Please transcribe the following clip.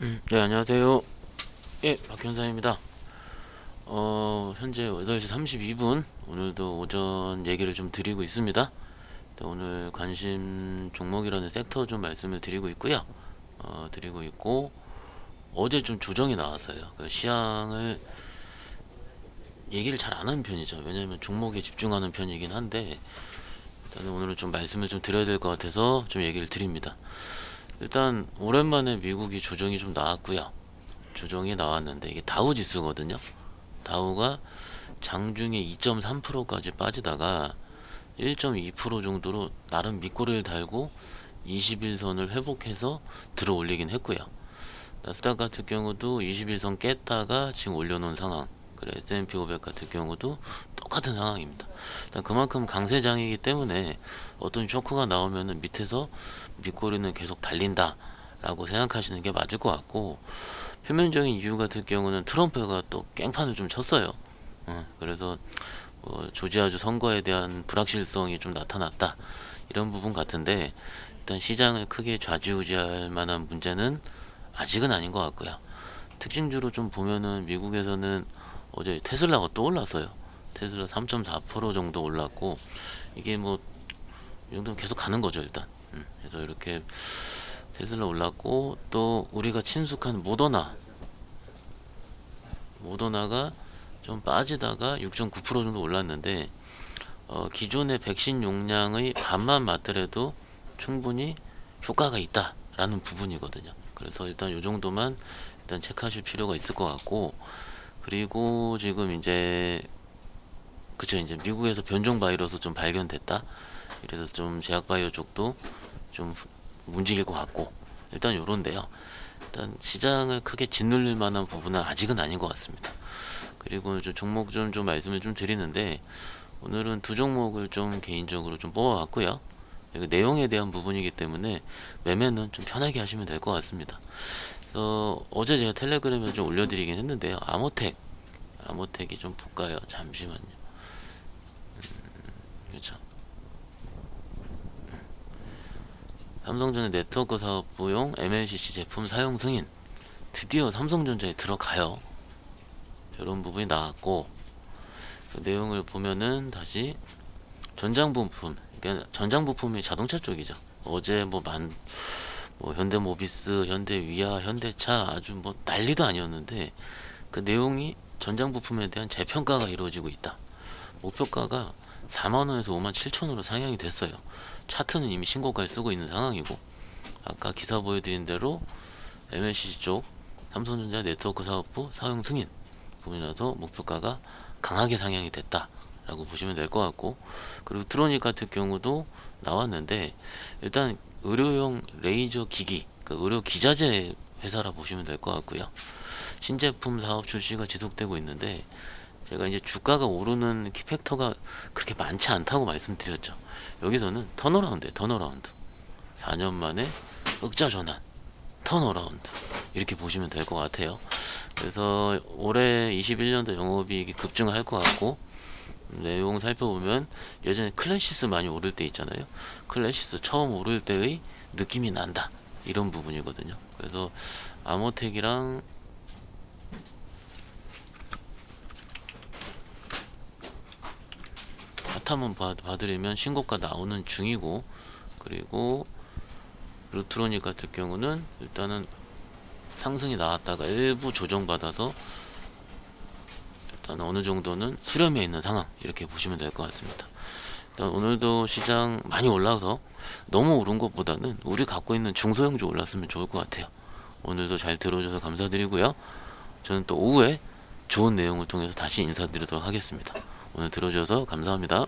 음, 네, 안녕하세요. 예, 박현사입니다. 어, 현재 8시 32분. 오늘도 오전 얘기를 좀 드리고 있습니다. 네, 오늘 관심 종목이라는 섹터 좀 말씀을 드리고 있고요. 어, 드리고 있고, 어제 좀 조정이 나왔어요. 그 시향을 얘기를 잘 안 하는 편이죠. 왜냐면 종목에 집중하는 편이긴 한데, 일단은 오늘은 좀 말씀을 좀 드려야 될 것 같아서 좀 얘기를 드립니다. 일단 오랜만에 미국이 조정이 좀 나왔고요. 조정이 나왔는데 이게 다우 지수거든요. 다우가 장중에 2.3%까지 빠지다가 1.2% 정도로 나름 밑꼬리를 달고 21선을 회복해서 들어 올리긴 했고요. 나스닥 같은 경우도 21선 깼다가 지금 올려놓은 상황. 그래 S&P 500 같은 경우도 똑같은 상황입니다. 그만큼 강세장이기 때문에 어떤 쇼크가 나오면은 밑에서 밑꼬리는 계속 달린다라고 생각하시는 게 맞을 것 같고 표면적인 이유 같은 경우는 트럼프가 또 깽판을 좀 쳤어요. 어, 그래서 뭐 조지아주 선거에 대한 불확실성이 좀 나타났다 이런 부분 같은데 일단 시장을 크게 좌지우지할 만한 문제는 아직은 아닌 것 같고요. 특징주로 좀 보면은 미국에서는 어제 테슬라가 또 올랐어요. 테슬라 3.4% 정도 올랐고 이게 뭐 이 정도면 계속 가는 거죠 일단. 음, 그래서 이렇게 테슬라 올랐고 또 우리가 친숙한 모더나 모더나가 좀 빠지다가 6.9% 정도 올랐는데 어, 기존의 백신 용량의 반만 맞더라도 충분히 효과가 있다라는 부분이거든요. 그래서 일단 이 정도만 일단 체크하실 필요가 있을 것 같고 그리고 지금 이제 그쵸 이제 미국에서 변종 바이러스 좀 발견됐다. 그래서 좀 제약바이오 쪽도 좀 움직일 것 같고 일단 요런데요. 일단 시장을 크게 짓눌릴 만한 부분은 아직은 아닌 것 같습니다. 그리고 좀 종목 좀, 좀 말씀을 좀 드리는데 오늘은 두 종목을 좀 개인적으로 좀 뽑아왔고요. 내용에 대한 부분이기 때문에 매매는 좀 편하게 하시면 될 것 같습니다. 그래서 어제 제가 텔레그램에 좀 올려드리긴 했는데요. 아모텍, 아모텍이 좀 볼까요? 잠시만요. 음, 그렇죠. 삼성전자 네트워크 사업 부용 MLCC 제품 사용 승인 드디어 삼성전자에 들어가요. 이런 부분이 나왔고 그 내용을 보면은 다시 전장 부품, 그러니까 전장 부품이 자동차 쪽이죠. 어제 뭐만 뭐 현대모비스, 현대위아, 현대차 아주 뭐 난리도 아니었는데 그 내용이 전장 부품에 대한 재평가가 이루어지고 있다. 목표가가 4만 원에서 5만 7천 원으로 상향이 됐어요. 차트는 이미 신고가를 쓰고 있는 상황이고 아까 기사 보여드린 대로 MLCC 쪽 삼성전자 네트워크 사업부 사용 승인 부분이라서 목표가가 강하게 상향이 됐다 라고 보시면 될 것 같고 그리고 트로닉 같은 경우도 나왔는데 일단 의료용 레이저 기기 그 의료 기자재 회사라 보시면 될 것 같고요 신제품 사업 출시가 지속되고 있는데 제가 이제 주가가 오르는 키팩터가 그렇게 많지 않다고 말씀드렸죠 여기서는 턴어라운드 턴어라운드 4년 만에 흑자 전환 턴어라운드 이렇게 보시면 될 것 같아요 그래서 올해 21년도 영업이익이 급증할 것 같고 내용 살펴보면 예전에 클래시스 많이 오를 때 있잖아요. 클래시스 처음 오를 때의 느낌이 난다. 이런 부분이거든요. 그래서 아모텍이랑 바텀은 봐- 봐드리면 신고가 나오는 중이고 그리고 루트로닉 같은 경우는 일단은 상승이 나왔다가 일부 조정받아서 일단 어느 정도는 수렴해 있는 상황 이렇게 보시면 될 것 같습니다. 일단 오늘도 시장 많이 올라서 너무 오른 것보다는 우리 갖고 있는 중소형주 올랐으면 좋을 것 같아요. 오늘도 잘 들어줘서 감사드리고요. 저는 또 오후에 좋은 내용을 통해서 다시 인사드리도록 하겠습니다. 오늘 들어줘서 감사합니다.